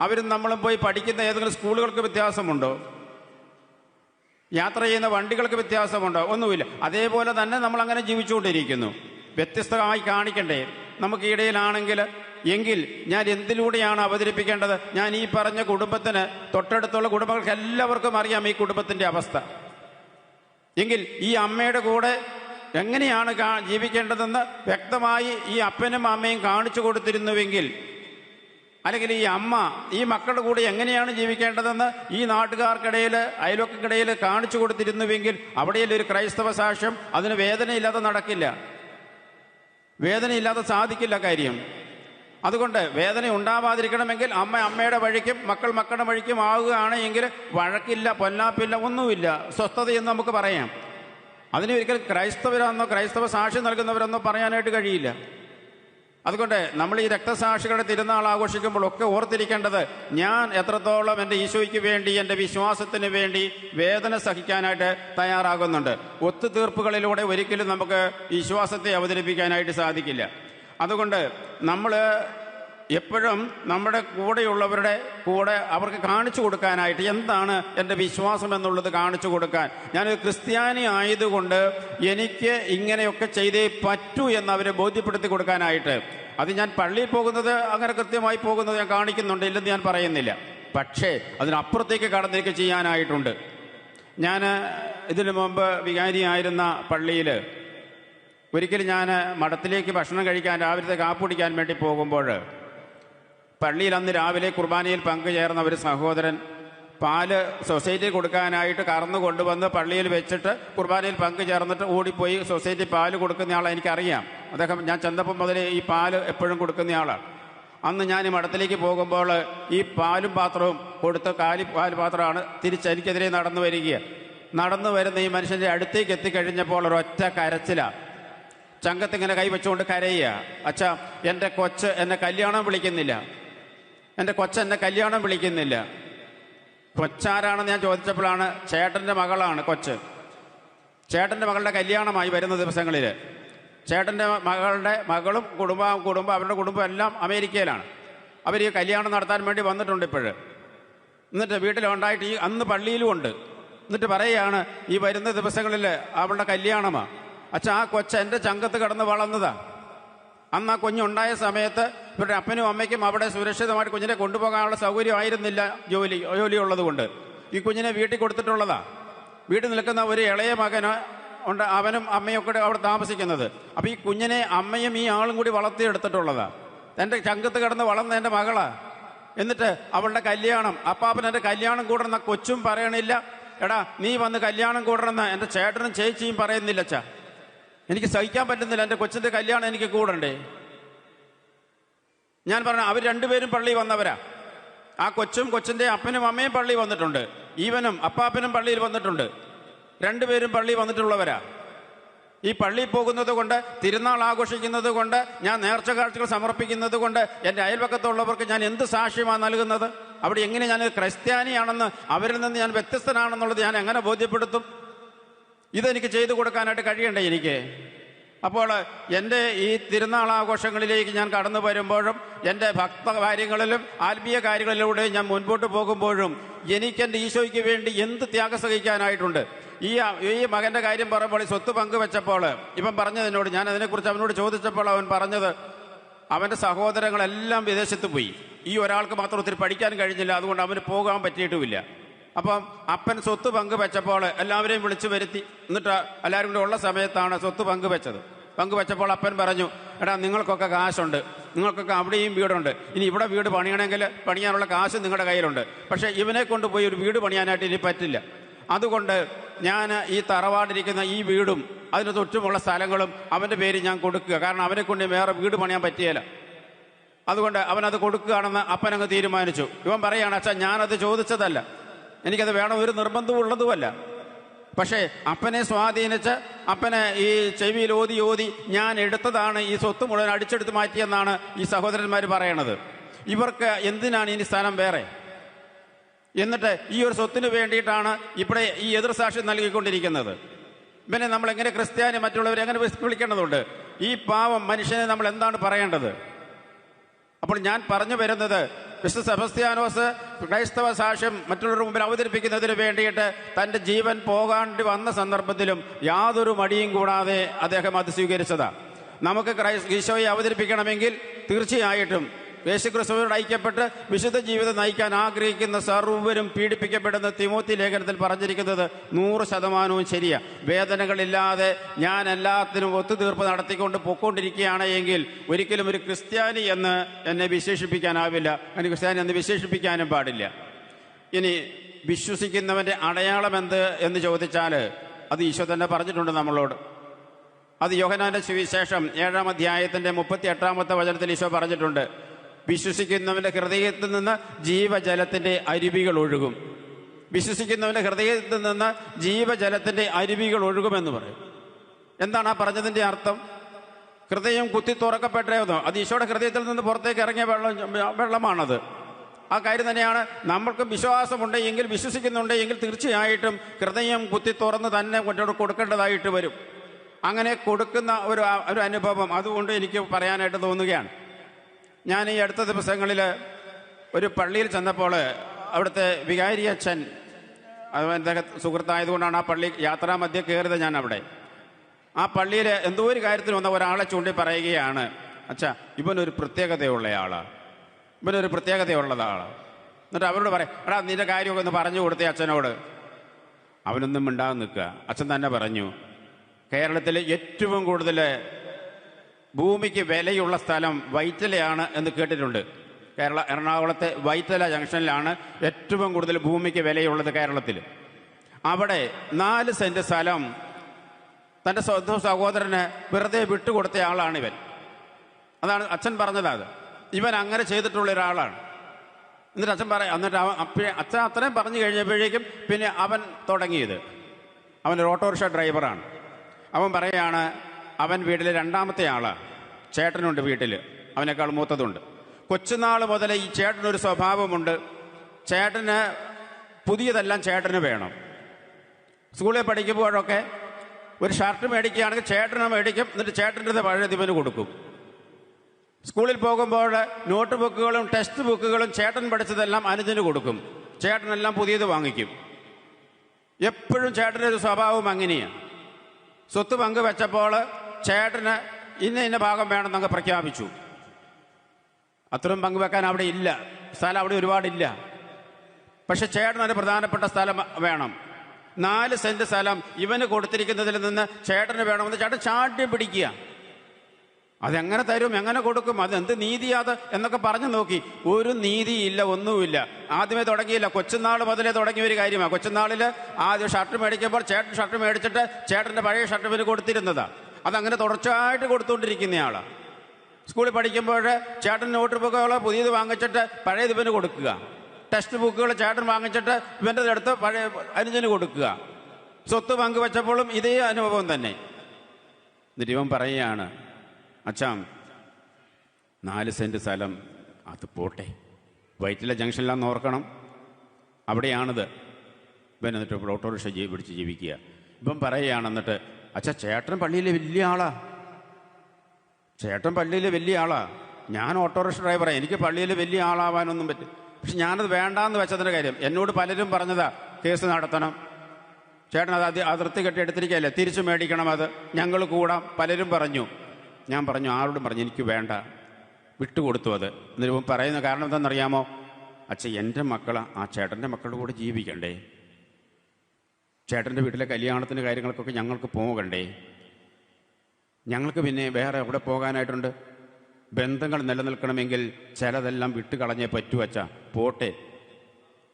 അവരും നമ്മളും പോയി പഠിക്കുന്ന ഏതെങ്കിലും സ്കൂളുകൾക്ക് വ്യത്യാസമുണ്ടോ? യാത്ര ചെയ്യുന്ന വണ്ടികൾക്ക് വ്യത്യാസമുണ്ടോ ഒന്നുമില്ല. അതേപോലെ തന്നെ നമ്മൾ അങ്ങനെ ജീവിച്ചുകൊണ്ടിരിക്കുന്നു. വ്യത്യസ്തമായി കാണിക്കണ്ടേ? നമുക്ക് ഇടയിലാണെങ്കിൽ എങ്കിൽ ഞാൻ എന്തിലൂടെയാണ് അവതരിപ്പിക്കേണ്ടത്? ഞാൻ ഈ പറഞ്ഞ കുടുംബത്തിന് തൊട്ടടുത്തുള്ള കുടുംബങ്ങൾക്ക് എല്ലാവർക്കും അറിയാം ഈ കുടുംബത്തിന്റെ അവസ്ഥ. എങ്കിൽ ഈ അമ്മയുടെ കൂടെ എങ്ങനെയാണ് ജീവിക്കേണ്ടതെന്ന് വ്യക്തമായി ഈ അപ്പനും അമ്മയും കാണിച്ചു കൊടുത്തിരുന്നുവെങ്കിൽ അല്ലെങ്കിൽ ഈ അമ്മ ഈ മക്കളുടെ കൂടെ എങ്ങനെയാണ് ജീവിക്കേണ്ടതെന്ന് ഈ നാട്ടുകാർക്കിടയിൽ അയൽവക്കക്കിടയിൽ കാണിച്ചു കൊടുത്തിരുന്നുവെങ്കിൽ അവിടെയല്ലേ ഒരു ക്രൈസ്തവ സാക്ഷ്യം അതിന് വേദനയില്ലാതെ നടക്കില്ല. വേദനയില്ലാതെ സാധിക്കില്ല കാര്യം. അതുകൊണ്ട് വേദന ഉണ്ടാവാതിരിക്കണമെങ്കിൽ അമ്മ അമ്മയുടെ വഴിക്കും മക്കൾ മക്കളുടെ വഴിക്കും ആവുകയാണ് എങ്കിൽ വഴക്കില്ല പൊല്ലാപ്പില്ല ഒന്നുമില്ല. സ്വസ്ഥതയെന്ന് നമുക്ക് പറയാം. അതിന് ഒരിക്കലും ക്രൈസ്തവരെന്നോ ക്രൈസ്തവ സാക്ഷ്യം നൽകുന്നവരെന്നോ പറയാനായിട്ട് കഴിയില്ല. അതുകൊണ്ട് നമ്മൾ ഈ രക്തസാക്ഷികളുടെ തിരുനാൾ ആഘോഷിക്കുമ്പോൾ ഒക്കെ ഓർത്തിരിക്കേണ്ടത് ഞാൻ എത്രത്തോളം എന്റെ ഈശോയ്ക്ക് വേണ്ടി എന്റെ വിശ്വാസത്തിന് വേണ്ടി വേദന സഹിക്കാനായിട്ട് തയ്യാറാകുന്നുണ്ട്. ഒത്തുതീർപ്പുകളിലൂടെ ഒരിക്കലും നമുക്ക് വിശ്വാസത്തെ അവതരിപ്പിക്കാനായിട്ട് സാധിക്കില്ല. അതുകൊണ്ട് നമ്മൾ എപ്പോഴും നമ്മുടെ കൂടെയുള്ളവരുടെ കൂടെ അവർക്ക് കാണിച്ചു കൊടുക്കാനായിട്ട് എന്താണ് എന്റെ വിശ്വാസം എന്നുള്ളത് കാണിച്ചു കൊടുക്കാൻ. ഞാനൊരു ക്രിസ്ത്യാനി ആയതുകൊണ്ട് എനിക്ക് ഇങ്ങനെയൊക്കെ ചെയ്തേ പറ്റൂ എന്ന് അവരെ ബോധ്യപ്പെടുത്തി കൊടുക്കാനായിട്ട്. അത് ഞാൻ പള്ളിയിൽ പോകുന്നത് അങ്ങനെ കൃത്യമായി പോകുന്നത് ഞാൻ കാണിക്കുന്നുണ്ട് ഇല്ലെന്ന് ഞാൻ പറയുന്നില്ല. പക്ഷേ അതിനപ്പുറത്തേക്ക് കടന്നേക്ക് ചെയ്യാനായിട്ടുണ്ട്. ഞാൻ ഇതിനു മുമ്പ് വികാരിയായിരുന്ന പള്ളിയിൽ ഒരിക്കലും ഞാൻ മഠത്തിലേക്ക് ഭക്ഷണം കഴിക്കാൻ രാവിലത്തെ കാപ്പ് കുടിക്കാൻ വേണ്ടി പോകുമ്പോൾ പള്ളിയിൽ അന്ന് രാവിലെ കുർബാനയിൽ പങ്കുചേർന്ന ഒരു സഹോദരൻ പാൽ സൊസൈറ്റി കൊടുക്കാനായിട്ട് കറന്നു കൊണ്ടുവന്ന് പള്ളിയിൽ വെച്ചിട്ട് കുർബാനയിൽ പങ്കുചേർന്നിട്ട് ഓടിപ്പോയി സൊസൈറ്റി പാൽ കൊടുക്കുന്ന ആളെ എനിക്കറിയാം. അദ്ദേഹം ഞാൻ ചെന്നപ്പം മുതലേ ഈ പാൽ എപ്പോഴും കൊടുക്കുന്ന ആളാണ്. അന്ന് ഞാൻ മഠത്തിലേക്ക് പോകുമ്പോൾ ഈ പാലും പാത്രവും കൊടുത്ത് കാലി പാൽ പാത്രമാണ് തിരിച്ച് എനിക്കെതിരെ നടന്നു വരിക നടന്നു വരുന്ന ഈ മനുഷ്യന്റെ അടുത്തേക്ക് എത്തിക്കഴിഞ്ഞപ്പോൾ ഒരൊറ്റ കരച്ചിലാണ് ചങ്കത്തിങ്ങനെ കൈവച്ചുകൊണ്ട് കരയുക. അച്ഛാ എന്റെ കൊച്ച് എന്നെ കല്യാണം വിളിക്കുന്നില്ല. എന്റെ കൊച്ചെന്നെ കല്യാണം വിളിക്കുന്നില്ല. കൊച്ചാരാണെന്ന് ഞാൻ ചോദിച്ചപ്പോഴാണ് ചേട്ടന്റെ മകളാണ് കൊച്ച്. ചേട്ടന്റെ മകളുടെ കല്യാണമായി വരുന്ന ദിവസങ്ങളിൽ ചേട്ടന്റെ മകളുടെ മകളും കുടുംബം കുടുംബം അവരുടെ കുടുംബം എല്ലാം അമേരിക്കയിലാണ്. അവർ ഈ കല്യാണം നടത്താൻ വേണ്ടി വന്നിട്ടുണ്ട് ഇപ്പോഴ്. എന്നിട്ട് വീട്ടിലുണ്ടായിട്ട് ഈ അന്ന് പള്ളിയിലും ഉണ്ട്. എന്നിട്ട് പറയുകയാണ് ഈ വരുന്ന ദിവസങ്ങളിൽ അവളുടെ കല്യാണമാണ് അച്ഛാ ആ കൊച്ച എന്റെ ചങ്കത്ത് കിടന്ന് വളർന്നതാ. അന്ന് ആ കുഞ്ഞുണ്ടായ സമയത്ത് ഇവരുടെ അപ്പനും അമ്മയ്ക്കും അവിടെ സുരക്ഷിതമായിട്ട് കുഞ്ഞിനെ കൊണ്ടുപോകാനുള്ള സൗകര്യമായിരുന്നില്ല ജോലി ജോലി ഉള്ളതുകൊണ്ട് ഈ കുഞ്ഞിനെ വീട്ടിൽ കൊടുത്തിട്ടുള്ളതാ. വീട്ടിൽ നിൽക്കുന്ന ഒരു ഇളയ മകന് ഉണ്ട് അവനും അമ്മയും ഒക്കെ അവിടെ താമസിക്കുന്നത്. അപ്പോൾ ഈ കുഞ്ഞിനെ അമ്മയും ഈ ആളും കൂടി വളർത്തിയെടുത്തിട്ടുള്ളതാ. എന്റെ ചങ്കത്ത് കിടന്ന് വളർന്ന എന്റെ മകളാ. എന്നിട്ട് അവളുടെ കല്യാണം. അപ്പാപ്പൻ എന്റെ കല്യാണം കൂടണമെന്ന കൊച്ചും പറയണില്ല. എടാ നീ വന്ന് കല്യാണം കൂടണമെന്ന് എന്റെ ചേട്ടനും ചേച്ചിയും പറയുന്നില്ല അച്ഛാ. എനിക്ക് സഹിക്കാൻ പറ്റുന്നില്ല. എന്റെ കൊച്ചിന്റെ കല്യാണം എനിക്ക് കൂടണ്ടേ? ഞാൻ പറഞ്ഞു അവർ രണ്ടുപേരും പള്ളി വന്നവരാ. ആ കൊച്ചും കൊച്ചിന്റെ അപ്പനും അമ്മയും പള്ളി വന്നിട്ടുണ്ട്. ഈവനും അപ്പാപ്പനും പള്ളിയിൽ വന്നിട്ടുണ്ട്. രണ്ടുപേരും പള്ളി വന്നിട്ടുള്ളവരാ. ഈ പള്ളിയിൽ പോകുന്നത് കൊണ്ട് തിരുനാൾ ആഘോഷിക്കുന്നത് കൊണ്ട് ഞാൻ നേർച്ച കാഴ്ചകൾ സമർപ്പിക്കുന്നത് കൊണ്ട് എന്റെ അയൽപക്കത്തുള്ളവർക്ക് ഞാൻ എന്ത് സാക്ഷ്യമാണ് നൽകുന്നത്? അവിടെ എങ്ങനെ ഞാൻ ക്രിസ്ത്യാനിയാണെന്ന് അവരിൽ നിന്ന് ഞാൻ വ്യത്യസ്തനാണെന്നുള്ളത് ഞാൻ എങ്ങനെ ബോധ്യപ്പെടുത്തും? ഇതെനിക്ക് ചെയ്തു കൊടുക്കാനായിട്ട് കഴിയണ്ടേ എനിക്ക്? അപ്പോൾ എന്റെ ഈ തിരുനാൾ ആഘോഷങ്ങളിലേക്ക് ഞാൻ കടന്നു വരുമ്പോഴും എന്റെ ഭക്ത കാര്യങ്ങളിലും ആത്മീയ കാര്യങ്ങളിലൂടെ ഞാൻ മുൻപോട്ട് പോകുമ്പോഴും എനിക്കെന്റെ ഈശോയ്ക്ക് വേണ്ടി എന്ത് ത്യാഗം സഹിക്കാനായിട്ടുണ്ട്. ഈ ഈ മകന്റെ കാര്യം പറയുമ്പോൾ സ്വത്ത് പങ്കുവെച്ചപ്പോൾ ഇപ്പം പറഞ്ഞതിനോട് ഞാൻ അതിനെക്കുറിച്ച് അവനോട് ചോദിച്ചപ്പോൾ അവൻ പറഞ്ഞത് അവന്റെ സഹോദരങ്ങളെല്ലാം വിദേശത്ത് പോയി. ഈ ഒരാൾക്ക് മാത്രം ഒത്തിരി പഠിക്കാൻ കഴിഞ്ഞില്ല അതുകൊണ്ട് അവന് പോകാൻ പറ്റിയിട്ടുമില്ല. അപ്പം അപ്പൻ സ്വത്ത് പങ്കുവെച്ചപ്പോൾ എല്ലാവരെയും വിളിച്ചു വരുത്തി. എന്നിട്ട് എല്ലാവരും കൂടെ ഉള്ള സമയത്താണ് സ്വത്ത് പങ്കുവെച്ചത്. പങ്കുവെച്ചപ്പോൾ അപ്പൻ പറഞ്ഞു എടാ നിങ്ങൾക്കൊക്കെ കാശുണ്ട്. നിങ്ങൾക്കൊക്കെ അവിടെയും വീടുണ്ട്. ഇനി ഇവിടെ വീട് പണിയണമെങ്കിൽ പണിയാനുള്ള കാശ് നിങ്ങളുടെ കയ്യിലുണ്ട്. പക്ഷേ ഇവനെ കൊണ്ടുപോയി ഒരു വീട് പണിയാനായിട്ട് ഇനി പറ്റില്ല. അതുകൊണ്ട് ഞാൻ ഈ തറവാടിരിക്കുന്ന ഈ വീടും അതിന് ചുറ്റുമുള്ള സ്ഥലങ്ങളും അവന്റെ പേര് ഞാൻ കൊടുക്കുക. കാരണം അവനെ കൊണ്ട് വേറെ വീട് പണിയാൻ പറ്റിയല്ല അതുകൊണ്ട് അവനത് കൊടുക്കുകയാണെന്ന് അപ്പനങ്ങ് തീരുമാനിച്ചു. ഇവൻ പറയുകയാണ് അച്ഛാ ഞാനത് ചോദിച്ചതല്ല. എനിക്കത് വേണം ഒരു നിർബന്ധവും ഉള്ളതുമല്ല. പക്ഷേ അപ്പനെ സ്വാധീനിച്ച് അപ്പനെ ഈ ചെവിയിൽ ഓതി ഓതി ഞാൻ എടുത്തതാണ് ഈ സ്വത്ത് മുഴുവൻ അടിച്ചെടുത്ത് മാറ്റിയെന്നാണ് ഈ സഹോദരന്മാർ പറയണത്. ഇവർക്ക് എന്തിനാണ് ഇനി സ്ഥലം വേറെ? എന്നിട്ട് ഈ ഒരു സ്വത്തിന് വേണ്ടിയിട്ടാണ് ഇവിടെ ഈ എതിർസാക്ഷി നൽകിക്കൊണ്ടിരിക്കുന്നത്. പിന്നെ നമ്മൾ എങ്ങനെ ക്രിസ്ത്യാനി മറ്റുള്ളവരെ എങ്ങനെ വിളിക്കേണ്ടതുണ്ട്? ഈ പാവം മനുഷ്യനെ നമ്മൾ എന്താണ് പറയേണ്ടത്? അപ്പോൾ ഞാൻ പറഞ്ഞു വരുന്നത് വിശുദ്ധ സെബസ്ത്യാനോസ് ക്രൈസ്തവ സാക്ഷ്യം മറ്റുള്ളവരുടെ മുമ്പിൽ അവതരിപ്പിക്കുന്നതിന് വേണ്ടിയിട്ട് തന്റെ ജീവൻ പോകാണ്ടി വന്ന സന്ദർഭത്തിലും യാതൊരു മടിയും കൂടാതെ അദ്ദേഹം അത് സ്വീകരിച്ചതാണ് നമുക്ക് ക്രൈസ് ഈശോയെ അവതരിപ്പിക്കണമെങ്കിൽ തീർച്ചയായിട്ടും യേശുക്രിസ്തുവിനോട് ഐക്യപ്പെട്ട് വിശുദ്ധ ജീവിതം നയിക്കാൻ ആഗ്രഹിക്കുന്ന സർവരും പീഡിപ്പിക്കപ്പെടുന്ന തിമോത്തി ലേഖനത്തിൽ പറഞ്ഞിരിക്കുന്നത് നൂറ് ശതമാനവും ശരിയാ. വേദനകളില്ലാതെ ഞാൻ എല്ലാത്തിനും ഒത്തുതീർപ്പ് നടത്തിക്കൊണ്ട് പൊക്കോണ്ടിരിക്കുകയാണ് എങ്കിൽ ഒരിക്കലും ഒരു ക്രിസ്ത്യാനി എന്ന് എന്നെ വിശേഷിപ്പിക്കാനാവില്ല. എനിക്ക് ക്രിസ്ത്യാനി എന്ന് വിശേഷിപ്പിക്കാനും പാടില്ല. ഇനി വിശ്വസിക്കുന്നവന്റെ അടയാളം എന്ത് എന്ന് ചോദിച്ചാൽ അത് ഈശോ തന്നെ പറഞ്ഞിട്ടുണ്ട് നമ്മളോട്. അത് യോഹനാന്റെ സുവിശേഷം ഏഴാം അധ്യായത്തിന്റെ മുപ്പത്തി എട്ടാമത്തെ വചനത്തിൽ ഈശോ പറഞ്ഞിട്ടുണ്ട്. വിശ്വസിക്കുന്നവന്റെ ഹൃദയത്തിൽ നിന്ന് ജീവജലത്തിന്റെ അരുവികൾ ഒഴുകും. വിശ്വസിക്കുന്നവന്റെ ഹൃദയത്തിൽ നിന്ന് ജീവജലത്തിന്റെ അരുവികൾ ഒഴുകുമെന്ന് പറയും. എന്താണ് ആ പറഞ്ഞതിന്റെ അർത്ഥം? ഹൃദയം കുത്തി തുറക്കപ്പെട്ടേന്നോ അത് ഈശോയുടെ ഹൃദയത്തിൽ നിന്ന് പുറത്തേക്ക് ഇറങ്ങിയ വെള്ളം വെള്ളമാണത്. ആ കാര്യം തന്നെയാണ്. നമ്മൾക്ക് വിശ്വാസമുണ്ടെങ്കിൽ വിശ്വസിക്കുന്നുണ്ടെങ്കിൽ തീർച്ചയായിട്ടും ഹൃദയം കുത്തി തുറന്ന് തന്നെ കൊണ്ടോട് കൊടുക്കേണ്ടതായിട്ട് വരും. അങ്ങനെ കൊടുക്കുന്ന ഒരു ഒരു അനുഭവം. അതുകൊണ്ട് എനിക്ക് പറയാനായിട്ട് തോന്നുകയാണ്. ഞാൻ ഈ അടുത്ത ദിവസങ്ങളിൽ ഒരു പള്ളിയിൽ ചെന്നപ്പോൾ അവിടുത്തെ വികാരി അച്ഛൻ എന്റെ സുഹൃത്തായതുകൊണ്ടാണ് ആ പള്ളി യാത്രാമധ്യ കയറിയത് ഞാൻ അവിടെ. ആ പള്ളിയിൽ എന്തോ ഒരു കാര്യത്തിന് വന്ന ഒരാളെ ചൂണ്ടി പറയുകയാണ് അച്ഛാ ഇവനൊരു പ്രത്യേകതയുള്ളയാളാ ഇവനൊരു പ്രത്യേകതയുള്ളതാണ് എന്നിട്ട് അവരോട് പറയാം എടാ നിന്റെ കാര്യമൊക്കെ ഒന്ന് പറഞ്ഞു കൊടുത്തേ അച്ഛനോട്. അവനൊന്നും മിണ്ടാതെ നിൽക്കുക. അച്ഛൻ തന്നെ പറഞ്ഞു കേരളത്തിലെ ഏറ്റവും കൂടുതൽ ഭൂമിക്ക് വിലയുള്ള സ്ഥലം വൈറ്റലയാണ് എന്ന് കേട്ടിട്ടുണ്ട്. കേരള എറണാകുളത്തെ വൈറ്റല ജംഗ്ഷനിലാണ് ഏറ്റവും കൂടുതൽ ഭൂമിക്ക് വിലയുള്ളത് കേരളത്തിൽ. അവിടെ നാല് സെന്റ് സ്ഥലം തന്റെ സ്വന്തം സഹോദരന് വെറുതെ വിട്ടുകൊടുത്ത ആളാണ് ഇവൻ അതാണ് അച്ഛൻ പറഞ്ഞത് ഇവൻ അങ്ങനെ ചെയ്തിട്ടുള്ള ഒരാളാണ്. എന്നിട്ട് അച്ഛൻ പറയാം എന്നിട്ട് അവൻ അച്ഛൻ അത്രയും പറഞ്ഞു കഴിഞ്ഞപ്പോഴേക്കും പിന്നെ അവൻ തുടങ്ങിയത്. അവൻ ഒരു ഓട്ടോറിക്ഷ ഡ്രൈവറാണ്. അവൻ പറയാണ് അവൻ വീട്ടിലെ രണ്ടാമത്തെ ആൾ. ചേട്ടനുണ്ട് വീട്ടിൽ അവനേക്കാൾ മൂത്തതുണ്ട്. കൊച്ചുനാൾ മുതൽ ഈ ചേട്ടനൊരു സ്വഭാവമുണ്ട്. ചേട്ടന് പുതിയതെല്ലാം ചേട്ടന് വേണം. സ്കൂളിൽ പഠിക്കുമ്പോഴൊക്കെ ഒരു ഷർട്ട് മേടിക്കുകയാണെങ്കിൽ ചേട്ടന് മേടിക്കും. എന്നിട്ട് ചേട്ടന്റെ പഴയത് ഇവന് കൊടുക്കും. സ്കൂളിൽ പോകുമ്പോൾ നോട്ട് ബുക്കുകളും ടെക്സ്റ്റ് ബുക്കുകളും ചേട്ടൻ പഠിച്ചതെല്ലാം അനുജന് കൊടുക്കും. ചേട്ടനെല്ലാം പുതിയത് വാങ്ങിക്കും. എപ്പോഴും ചേട്ടന്റെ ഒരു സ്വഭാവം അങ്ങനെയാണ് സ്വത്ത് പങ്കുവെച്ചപ്പോൾ ചേട്ടന് ഇന്ന ഇന്ന ഭാഗം വേണമെന്നങ്ങ് പ്രഖ്യാപിച്ചു. അത്രയും പങ്കുവെക്കാൻ അവിടെ ഇല്ല. സ്ഥലം അവിടെ ഒരുപാടില്ല. പക്ഷെ ചേട്ടന് ഒരു പ്രധാനപ്പെട്ട സ്ഥലം വേണം. നാല് സെന്റ് സ്ഥലം ഇവന് കൊടുത്തിരിക്കുന്നതിൽ നിന്ന് ചേട്ടന് വേണമെന്ന് ചേട്ടൻ ചാട്ടി പിടിക്കുക. അതെങ്ങനെ തരും? എങ്ങനെ കൊടുക്കും? അത് അതെന്ത് നീതിയാത്? എന്നൊക്കെ പറഞ്ഞു നോക്കി. ഒരു നീതിയില്ല ഒന്നുമില്ല. ആദ്യമേ തുടങ്ങിയില്ല. കൊച്ചുനാൾ മുതലേ തുടങ്ങിയ ഒരു കാര്യമാണ് കൊച്ചുനാളിൽ ആദ്യം ഷർട്ട് മേടിക്കുമ്പോൾ ചേട്ടൻ ഷർട്ട് മേടിച്ചിട്ട് ചേട്ടന്റെ പഴയ ഷർട്ട് ഇവന് കൊടുത്തിരുന്നതാ. അതങ്ങനെ തുടർച്ചയായിട്ട് കൊടുത്തുകൊണ്ടിരിക്കുന്നയാളാണ് സ്കൂളിൽ പഠിക്കുമ്പോൾ ചേട്ടൻ നോട്ട് ബുക്കുകൾ പുതിയത് വാങ്ങിച്ചിട്ട് പഴയത് ഇവന് കൊടുക്കുക. ടെക്സ്റ്റ് ബുക്കുകൾ ചേട്ടൻ വാങ്ങിച്ചിട്ട് ഇവന്റെ അടുത്ത് പഴയ അനുജന് കൊടുക്കുക. സ്വത്ത് പങ്കുവെച്ചപ്പോഴും ഇതേ അനുഭവം തന്നെ. എന്നിട്ട് ഇവൻ പറയുകയാണ് അച്ഛാ നാല് സെന്റ് സ്ഥലം അത് പോട്ടെ. വൈറ്റില ജംഗ്ഷനിലാന്ന് ഓർക്കണം. അവിടെയാണിത്. ഇവൻ എന്നിട്ട് ഓട്ടോറിക്ഷ ജീവി പിടിച്ച് ജീവിക്കുക. ഇപ്പം പറയുകയാണ് എന്നിട്ട് അച്ഛാ ചേട്ടൻ പള്ളിയിലെ വലിയ ആളാ. ചേട്ടൻ പള്ളിയിലെ വലിയ ആളാ. ഞാൻ ഓട്ടോറിക്ഷ ഡ്രൈവറാണ് എനിക്ക് പള്ളിയിൽ വലിയ ആളാവാനൊന്നും പറ്റും. പക്ഷെ ഞാനത് വേണ്ടാന്ന് വെച്ചതിന്റെ കാര്യം എന്നോട് പലരും പറഞ്ഞതാ കേസ് നടത്തണം. ചേട്ടൻ അത് അതി അതിർത്തി കെട്ടി എടുത്തിരിക്കുകയല്ലേ? തിരിച്ചു മേടിക്കണം അത്. ഞങ്ങൾ കൂടാം. പലരും പറഞ്ഞു. ഞാൻ പറഞ്ഞു ആരോടും പറഞ്ഞു എനിക്ക് വേണ്ട. വിട്ടുകൊടുത്തു അത്. എന്നിട്ട് പറയുന്ന കാരണം എന്താണെന്നറിയാമോ? അച്ഛൻ എന്റെ മക്കൾ ആ ചേട്ടന്റെ മക്കളുടെ കൂടെ ജീവിക്കണ്ടേ? ചേട്ടന്റെ വീട്ടിലെ കല്യാണത്തിന്റെ കാര്യങ്ങൾക്കൊക്കെ ഞങ്ങൾക്ക് പോകണ്ടേ? ഞങ്ങൾക്ക് പിന്നെ വേറെ എവിടെ പോകാനായിട്ടുണ്ട്? ബന്ധങ്ങൾ നിലനിൽക്കണമെങ്കിൽ ചിലതെല്ലാം വിട്ടുകളഞ്ഞേ പറ്റൂ അച്ഛ. പോട്ടെ.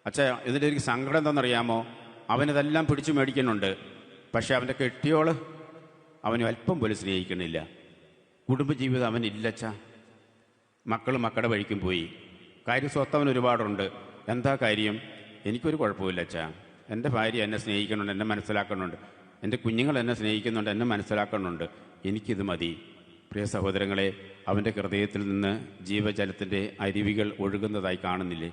അച്ഛ ഇതിന്റെ എനിക്ക് സങ്കടം എന്താണെന്നറിയാമോ? അവനിതെല്ലാം പിടിച്ചു മേടിക്കുന്നുണ്ട്. പക്ഷെ അവന്റെ കെട്ടിയോൾ അവന് അല്പം പോലും സ്നേഹിക്കുന്നില്ല. കുടുംബജീവിതം അവനില്ലച്ച മക്കൾ മക്കളുടെ വഴിക്കും പോയി. കാര്യം സ്വത്ത് അവൻ ഒരുപാടുണ്ട്. എന്താ കാര്യം? എനിക്കൊരു കുഴപ്പമില്ല അച്ഛാ. എന്റെ ഭാര്യ എന്നെ സ്നേഹിക്കുന്നുണ്ട് എന്നെ മനസ്സിലാക്കുന്നുണ്ട്. എന്റെ കുഞ്ഞുങ്ങൾ എന്നെ സ്നേഹിക്കുന്നുണ്ട് എന്നെ മനസ്സിലാക്കുന്നുണ്ട്. എനിക്കിത് മതി. പ്രിയ സഹോദരങ്ങളെ അവന്റെ ഹൃദയത്തിൽ നിന്ന് ജീവജലത്തിന്റെ അരുവികൾ ഒഴുകുന്നതായി കാണുന്നില്ലേ?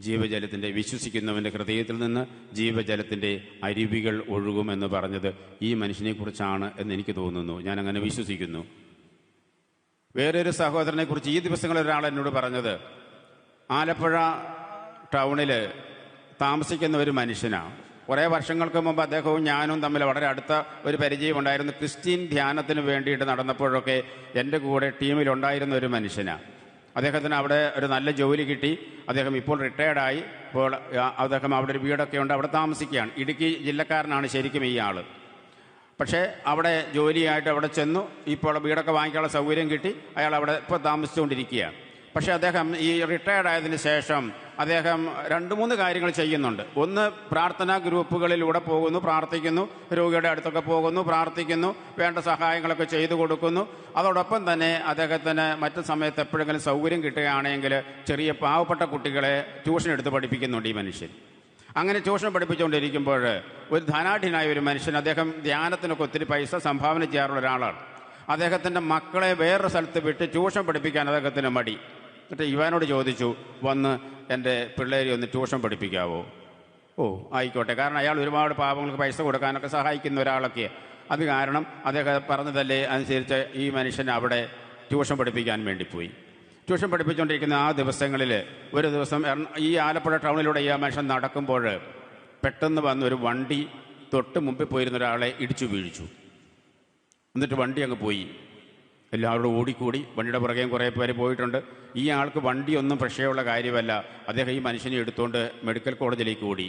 ജീവജലത്തിന്റെ വിശ്വസിക്കുന്നവന്റെ ഹൃദയത്തിൽ നിന്ന് ജീവജലത്തിന്റെ അരുവികൾ ഒഴുകുമെന്ന് പറഞ്ഞത് ഈ മനുഷ്യനെക്കുറിച്ചാണ് എന്ന് എനിക്ക് തോന്നുന്നു. ഞാൻ അങ്ങനെ വിശ്വസിക്കുന്നു. വേറൊരു സഹോദരനെക്കുറിച്ച് ഈ ദിവസങ്ങളിൽ ഒരാൾ എന്നോട് പറഞ്ഞത് ആലപ്പുഴ ടൗണിൽ താമസിക്കുന്ന ഒരു മനുഷ്യനാണ് കുറേ വർഷങ്ങൾക്ക് മുമ്പ് അദ്ദേഹവും ഞാനും തമ്മിൽ വളരെ അടുത്ത ഒരു പരിചയമുണ്ടായിരുന്നു. ക്രിസ്ത്യൻ ധ്യാനത്തിന് വേണ്ടിയിട്ട് നടന്നപ്പോഴൊക്കെ എന്റെ കൂടെ ടീമിലുണ്ടായിരുന്ന ഒരു മനുഷ്യനാണ് അദ്ദേഹത്തിന് അവിടെ ഒരു നല്ല ജോലി കിട്ടി. അദ്ദേഹം ഇപ്പോൾ റിട്ടയർഡായി ഇപ്പോൾ അദ്ദേഹം അവിടെ ഒരു വീടൊക്കെ ഉണ്ട്. അവിടെ താമസിക്കുകയാണ്. ഇടുക്കി ജില്ലക്കാരനാണ് ശരിക്കും ഈ ആൾ പക്ഷേ അവിടെ ജോലിയായിട്ട് അവിടെ ചെന്നു. ഇപ്പോൾ വീടൊക്കെ വാങ്ങിക്കാനുള്ള സൗകര്യം കിട്ടി. അയാൾ അവിടെ ഇപ്പോൾ താമസിച്ചുകൊണ്ടിരിക്കുകയാണ്. പക്ഷേ അദ്ദേഹം ഈ റിട്ടയർഡ് ആയതിനു ശേഷം അദ്ദേഹം രണ്ട് മൂന്ന് കാര്യങ്ങൾ ചെയ്യുന്നുണ്ട്. ഒന്ന് പ്രാർത്ഥനാ ഗ്രൂപ്പുകളിലൂടെ പോകുന്നു പ്രാർത്ഥിക്കുന്നു രോഗിയുടെ അടുത്തൊക്കെ പോകുന്നു പ്രാർത്ഥിക്കുന്നു വേണ്ട സഹായങ്ങളൊക്കെ ചെയ്തു കൊടുക്കുന്നു. അതോടൊപ്പം തന്നെ അദ്ദേഹത്തിന് മറ്റു സമയത്ത് എപ്പോഴെങ്കിലും സൗകര്യം കിട്ടുകയാണെങ്കിൽ ചെറിയ പാവപ്പെട്ട കുട്ടികളെ ട്യൂഷൻ എടുത്ത് പഠിപ്പിക്കുന്നുണ്ട് ഈ മനുഷ്യൻ. അങ്ങനെ ട്യൂഷൻ പഠിപ്പിച്ചുകൊണ്ടിരിക്കുമ്പോൾ ഒരു ധനാഠ്യനായ ഒരു മനുഷ്യൻ അദ്ദേഹം ധ്യാനത്തിനൊക്കെ ഒത്തിരി പൈസ സംഭാവന ചെയ്യാറുള്ള ഒരാളാണ്. അദ്ദേഹത്തിന്റെ മക്കളെ വേറൊരു സ്ഥലത്ത് വിട്ട് ട്യൂഷൻ പഠിപ്പിക്കാൻ അദ്ദേഹത്തിന് മടി. എന്നിട്ട് ഇവാനോട് ചോദിച്ചു വന്ന് എന്റെ പിള്ളേരെ ഒന്ന് ട്യൂഷൻ പഠിപ്പിക്കാവോ? ഓ ആയിക്കോട്ടെ. കാരണം അയാൾ ഒരുപാട് പാവങ്ങൾക്ക് പൈസ കൊടുക്കാനൊക്കെ സഹായിക്കുന്ന ഒരാളൊക്കെ അത് കാരണം അദ്ദേഹം പറഞ്ഞതല്ലേ അനുസരിച്ച് ഈ മനുഷ്യൻ അവിടെ ട്യൂഷൻ പഠിപ്പിക്കാൻ വേണ്ടി പോയി. ട്യൂഷൻ പഠിപ്പിച്ചുകൊണ്ടിരിക്കുന്ന ആ ദിവസങ്ങളിൽ ഒരു ദിവസം ഈ ആലപ്പുഴ ടൗണിലൂടെ ഈ മനുഷ്യൻ നടക്കുമ്പോൾ പെട്ടെന്ന് വന്ന ഒരു വണ്ടി തൊട്ട് മുമ്പിൽ പോയിരുന്ന ഒരാളെ ഇടിച്ചു വീഴിച്ചു. എന്നിട്ട് വണ്ടി അങ്ങ് പോയി. എല്ലാവരോടും ഓടിക്കൂടി. വണ്ടിയുടെ പുറകെയും കുറേ പേര് പോയിട്ടുണ്ട്. ഈ ആൾക്ക് വണ്ടിയൊന്നും പ്രശ്നമുള്ള കാര്യമല്ല. അദ്ദേഹം ഈ മനുഷ്യനെ എടുത്തുകൊണ്ട് മെഡിക്കൽ കോളേജിലേക്ക് ഓടി.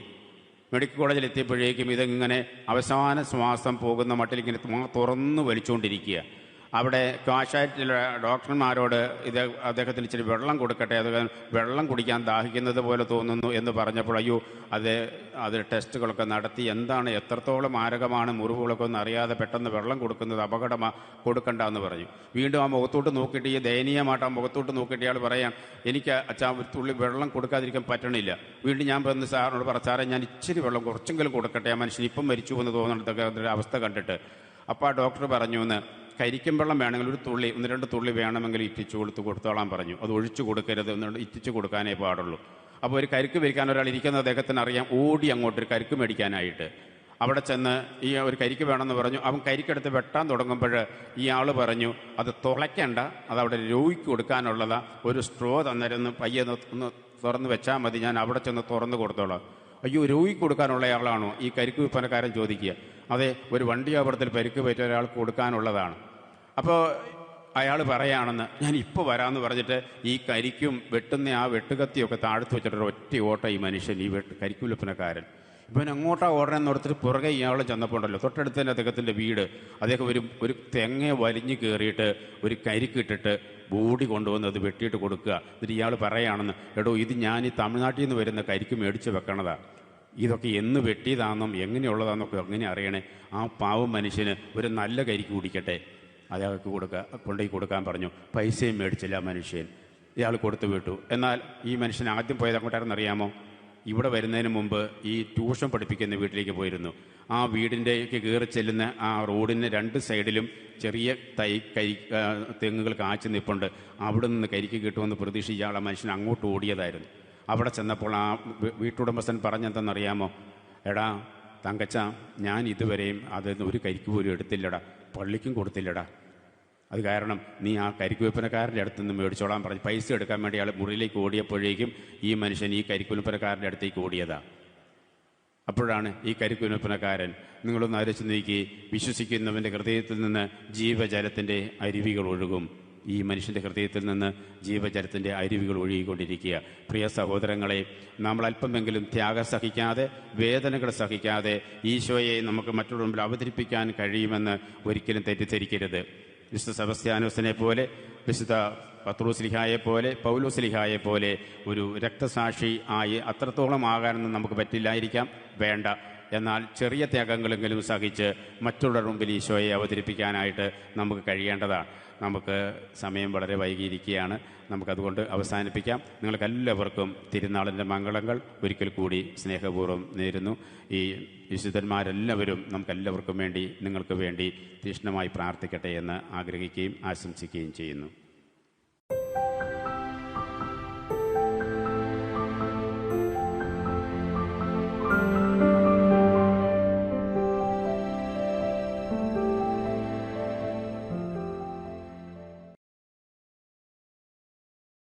മെഡിക്കൽ കോളേജിൽ എത്തിയപ്പോഴേക്കും ഇതിങ്ങനെ അവസാന ശ്വാസം പോകുന്ന മട്ടിൽ ഇങ്ങനെ തുറന്ന് വലിച്ചുകൊണ്ടിരിക്കുക അവിടെ കാശായിട്ടുള്ള ഡോക്ടർമാരോട് ഇത് അദ്ദേഹത്തിന് ഇച്ചിരി വെള്ളം കൊടുക്കട്ടെ അത് വെള്ളം കുടിക്കാൻ ദാഹിക്കുന്നത് പോലെ തോന്നുന്നു എന്ന് പറഞ്ഞപ്പോൾ അയ്യോ അത് അത് ടെസ്റ്റുകളൊക്കെ നടത്തി എന്താണ് എത്രത്തോളം മാരകമാണ് മുറിവുകളൊക്കെ ഒന്നും അറിയാതെ പെട്ടെന്ന് വെള്ളം കൊടുക്കുന്നത് അപകടമാ കൊടുക്കണ്ട എന്ന് പറഞ്ഞു. വീണ്ടും ആ മുഖത്തോട്ട് നോക്കിയിട്ട് ഈ ദയനീയമായിട്ട് ആ മുഖത്തോട്ട് നോക്കിയിട്ട് ഇയാൾ പറയാം എനിക്ക് അച്ഛാ തുള്ളി വെള്ളം കൊടുക്കാതിരിക്കാൻ പറ്റണില്ല. വീണ്ടും ഞാൻ വന്ന് സാറിനോട് പറ സാറേ ഞാൻ ഇച്ചിരി വെള്ളം കുറച്ചെങ്കിലും കൊടുക്കട്ടെ ആ മനുഷ്യൻ ഇപ്പം മരിച്ചു എന്ന് തോന്നുന്നതൊക്കെ ഒരു അവസ്ഥ കണ്ടിട്ട്. അപ്പോൾ ആ ഡോക്ടർ പറഞ്ഞു എന്ന് കരിക്കും വെള്ളം വേണമെങ്കിൽ ഒരു തുള്ളി ഒന്ന് രണ്ട് തുള്ളി വേണമെങ്കിൽ ഇറ്റിച്ചു കൊടുത്ത് കൊടുത്തോളാൻ പറഞ്ഞു. അത് ഒഴിച്ചു കൊടുക്കരുത് എന്ന് ഇറ്റിച്ചു കൊടുക്കാനേ പാടുള്ളൂ. അപ്പോൾ ഒരു കരിക്ക് വരിക്കാൻ ഒരാൾ ഇരിക്കുന്ന അദ്ദേഹത്തിന് അറിയാം ഓടി അങ്ങോട്ട് ഒരു കരിക്ക് മേടിക്കാനായിട്ട്. അവിടെ ചെന്ന് ഈ ഒരു കരിക്ക് വേണമെന്ന് പറഞ്ഞു. അവൻ കരിക്കെടുത്ത് വെട്ടാൻ തുടങ്ങുമ്പോൾ ഈ ആൾ പറഞ്ഞു അത് തുളയ്ക്കണ്ട അത് അവിടെ രോഗിക്ക് കൊടുക്കാനുള്ളതാ. ഒരു സ്ട്രോ തന്നിരുന്ന് പയ്യെന്ന് തുറന്ന് വെച്ചാൽ മതി. ഞാൻ അവിടെ ചെന്ന് തുറന്ന് കൊടുത്തോളാം. അയ്യോ രോഗിക്ക് കൊടുക്കാനുള്ള ആളാണോ? ഈ കരിക്ക് വിൽപ്പനക്കാരൻ ചോദിക്കുക. അതെ ഒരു വണ്ടി അപകടത്തിൽ പരിക്ക് പറ്റിയ ഒരാൾക്ക് കൊടുക്കാനുള്ളതാണ്. അപ്പോൾ അയാൾ പറയാണെന്ന് ഞാൻ ഇപ്പോൾ വരാമെന്ന് പറഞ്ഞിട്ട് ഈ കരിക്കും വെട്ടുന്ന ആ വെട്ടുകത്തിയൊക്കെ താഴ്ത്തു വെച്ചിട്ടൊരു ഒറ്റ ഓട്ട ഈ മനുഷ്യൻ ഈ വെട്ട് കരിക്ക് വിൽപ്പനക്കാരൻ. ഇവൻ അങ്ങോട്ടാ ഓടണമെന്ന് ഓർത്തിട്ട് പുറകെ ഇയാൾ ചെന്നപ്പോൾ ഉണ്ടല്ലോ തൊട്ടടുത്ത് തന്നെ അദ്ദേഹത്തിന്റെ വീട്. അദ്ദേഹം ഒരു ഒരു തെങ്ങ വലിഞ്ഞു കയറിയിട്ട് ഒരു കരിക്കിട്ടിട്ട് ബോഡി കൊണ്ടുവന്ന് അത് വെട്ടിയിട്ട് കൊടുക്കുക. എന്നിട്ട് ഇയാൾ പറയുകയാണെന്ന് എടോ ഇത് ഞാൻ ഈ തമിഴ്നാട്ടിൽ നിന്ന് വരുന്ന കരിക്ക് മേടിച്ച് വെക്കണതാ. ഇതൊക്കെ എന്ന് വെട്ടിയതാണെന്നും എങ്ങനെയുള്ളതാണെന്നൊക്കെ എങ്ങനെ അറിയണേ? ആ പാവം മനുഷ്യന് ഒരു നല്ല കരിക്ക് കുടിക്കട്ടെ. അയാൾക്ക് കൊടുക്കുക കൊണ്ടുപോയി കൊടുക്കാൻ പറഞ്ഞു. പൈസയും മേടിച്ചില്ല മനുഷ്യൻ. ഇയാൾ കൊടുത്തു വിട്ടു. എന്നാൽ ഈ മനുഷ്യൻ ആദ്യം പോയത് അങ്ങോട്ടായിരുന്നു അറിയാമോ? ഇവിടെ വരുന്നതിന് മുമ്പ് ഈ ട്യൂഷൻ പഠിപ്പിക്കുന്ന വീട്ടിലേക്ക് പോയിരുന്നു. ആ വീടിന്റെയൊക്കെ കയറി ചെല്ലുന്ന ആ റോഡിന് രണ്ട് സൈഡിലും ചെറിയ തൈ കരി തെങ്ങുകൾ കാച്ചു നിൽപ്പുണ്ട് അവിടെ നിന്ന് കരിക്ക് കിട്ടുമെന്ന് പ്രതീക്ഷിച്ച് ആ മനുഷ്യൻ അങ്ങോട്ട് ഓടിയതായിരുന്നു. അവിടെ ചെന്നപ്പോൾ ആ വീട്ടുടമസ്ഥൻ പറഞ്ഞെന്തെന്നറിയാമോ? എടാ തങ്കച്ച ഞാൻ ഇതുവരെയും അതിൽ ഒരു കരിക്ക് പോലും എടുത്തില്ലടാ. പള്ളിക്കും കൊടുത്തില്ലടാ. അത് കാരണം നീ ആ കരിക്ക് വിൽപ്പനക്കാരന്റെ അടുത്ത് നിന്ന് മേടിച്ചോളാൻ പറഞ്ഞു പൈസ എടുക്കാൻ വേണ്ടി അയാൾ മുറിയിലേക്ക് ഓടിയപ്പോഴേക്കും ഈ മനുഷ്യൻ ഈ കരിക്ക് വിൽപ്പനക്കാരന്റെ അടുത്തേക്ക് ഓടിയതാ. അപ്പോഴാണ് ഈ കരിക്ക് വിൽപ്പനക്കാരൻ നിങ്ങളൊന്ന് ആലോചിച്ച് നീക്കി വിശ്വസിക്കുന്നവന്റെ ഹൃദയത്തിൽ നിന്ന് ജീവജലത്തിന്റെ അരുവികൾ ഒഴുകും. ഈ മനുഷ്യന്റെ ഹൃദയത്തിൽ നിന്ന് ജീവജലത്തിന്റെ അരുവികൾ ഒഴുകിക്കൊണ്ടിരിക്കുക. പ്രിയ സഹോദരങ്ങളെ നമ്മൾ അല്പമെങ്കിലും ത്യാഗം സഹിക്കാതെ വേദനകൾ സഹിക്കാതെ ഈശോയെ നമുക്ക് മറ്റുള്ള മുമ്പിൽ അവതരിപ്പിക്കാൻ കഴിയുമെന്ന് ഒരിക്കലും തെറ്റിദ്ധരിക്കരുത്. വിശുദ്ധ സെബസ്ത്യാനോസിനെ പോലെ വിശുദ്ധ പത്രോസ്ലിഹായെ പോലെ പൗലോസ്ലിഹായെ പോലെ ഒരു രക്തസാക്ഷി ആയി അത്രത്തോളം ആകാനൊന്നും നമുക്ക് പറ്റില്ലായിരിക്കാം. വേണ്ട. എന്നാൽ ചെറിയ ത്യാഗങ്ങളെങ്കിലും സഹിച്ച് മറ്റുള്ളവരുടെ മുമ്പിൽ ഈശോയെ അവതരിപ്പിക്കാനായിട്ട് നമുക്ക് കഴിയേണ്ടതാണ്. നമുക്ക് സമയം വളരെ വൈകിയിരിക്കുകയാണ്. നമുക്കതുകൊണ്ട് അവസാനിപ്പിക്കാം. നിങ്ങൾക്കെല്ലാവർക്കും തിരുനാളിന്റെ മംഗളങ്ങൾ ഒരിക്കൽ കൂടി സ്നേഹപൂർവം നേരുന്നു. ഈ വിശുദ്ധന്മാരെല്ലാവരും നമുക്കെല്ലാവർക്കും വേണ്ടി നിങ്ങൾക്ക് വേണ്ടി തീഷ്ണമായി പ്രാർത്ഥിക്കട്ടെ എന്ന് ആഗ്രഹിക്കുകയും ആശംസിക്കുകയും ചെയ്യുന്നു.